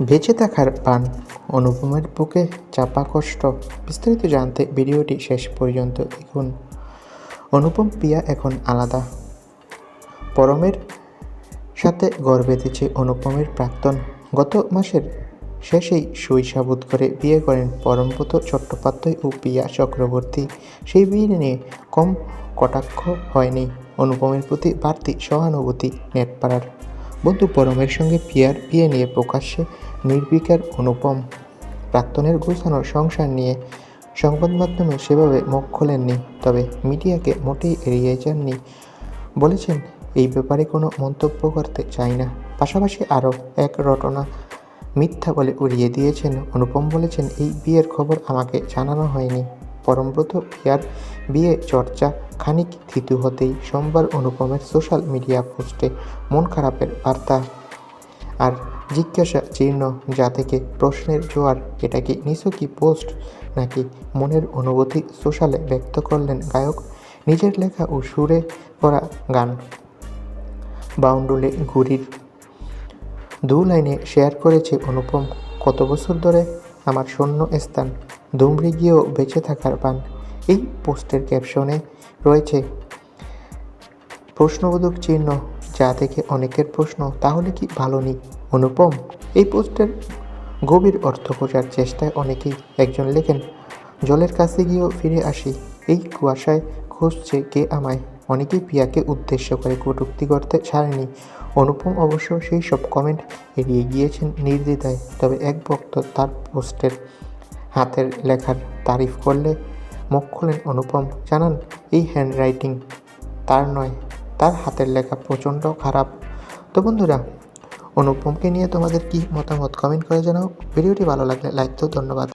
বেঁচে থাকার পান। অনুপমের বুকে চাপা কষ্ট। বিস্তারিত জানতে ভিডিওটি শেষ পর্যন্ত দেখুন। অনুপম পিয়া এখন আলাদা। পরমের সাথে গড় বেঁধেছে অনুপমের প্রাক্তন। গত মাসের শেষেই শৈশাবোধ করে বিয়ে করেন পরমব্রত চট্টোপাধ্যায় ও পিয়া চক্রবর্তী। সেই বিয়ে নিয়ে কম কটাক্ষ হয়নি অনুপমের প্রতি বাড়তি সহানুভূতি নেটপাড়ার। বন্ধু পরমের সঙ্গে পিয়ার বিয়ে নিয়ে প্রকাশ্যে নির্বিকার অনুপম প্রাক্তনের গোছানো সংসার নিয়ে সংবাদ মাধ্যমে সেভাবে মুখ খোলেননি, তবে মিডিয়াকে মোটেই এড়িয়ে যাননি। বলেছেন, এই ব্যাপারে কোনো মন্তব্য করতে চাই না। পাশাপাশি আরও এক রটনা মিথ্যা বলে উড়িয়ে দিয়েছেন অনুপম বলেছেন, এই বিয়ের খবর আমাকে জানানো হয়নি। পরমব্রত পিয়ার বিয়ে চর্চা খানিক থিতু হতেই সোমবার অনুপমের সোশ্যাল মিডিয়া পোস্টে মন খারাপের বার্তা আর জিজ্ঞাসা জীর্ণ যা থেকে প্রশ্নের জোয়ার, এটা কি নিছকই পোস্ট নাকি মনের অনুভূতি সোশ্যালে ব্যক্ত করলেন গায়ক? নিজের লেখা ও সুরে করা গান বাউন্ডুলে ঘুরির দু লাইনে শেয়ার করেছে অনুপম, কত বছর ধরে আমার শূন্য স্থান, দুমড়ে গিয়েও বেঁচে থাকার পান এই পোস্টের ক্যাপশনে রয়েছে, প্রশ্নবোধক চিহ্ন, যা থেকে অনেকের প্রশ্ন, তাহলে কি ভালো নেই অনুপম। এই পোস্টের গভীর অর্থ খোঁজার চেষ্টায় অনেকেই একজন লেখেন, জলের কাছে গিয়েও ফিরে আসি। এই কুয়াশায় খুঁজছে কে আমায়? অনেকেই পিয়াকে উদ্দেশ্য করে কটূক্তি করতে ছাড়েনি। অনুপম অবশ্য সেই সব কমেন্ট এড়িয়ে গিয়েছেন নির্দ্বিধায়, তবে এক ভক্ত তার পোস্টের হাতের লেখার তারিফ করলে মুখ খোলেন অনুপম জানান, এই হ্যান্ডরাইটিং তার নয়, তার হাতের লেখা প্রচণ্ড খারাপ। তো বন্ধুরা, অনুপমকে নিয়ে তোমাদের কি মতামত? কমেন্ট করে জানাও। ভিডিওটি ভালো লাগলে লাইক তো ধন্যবাদ।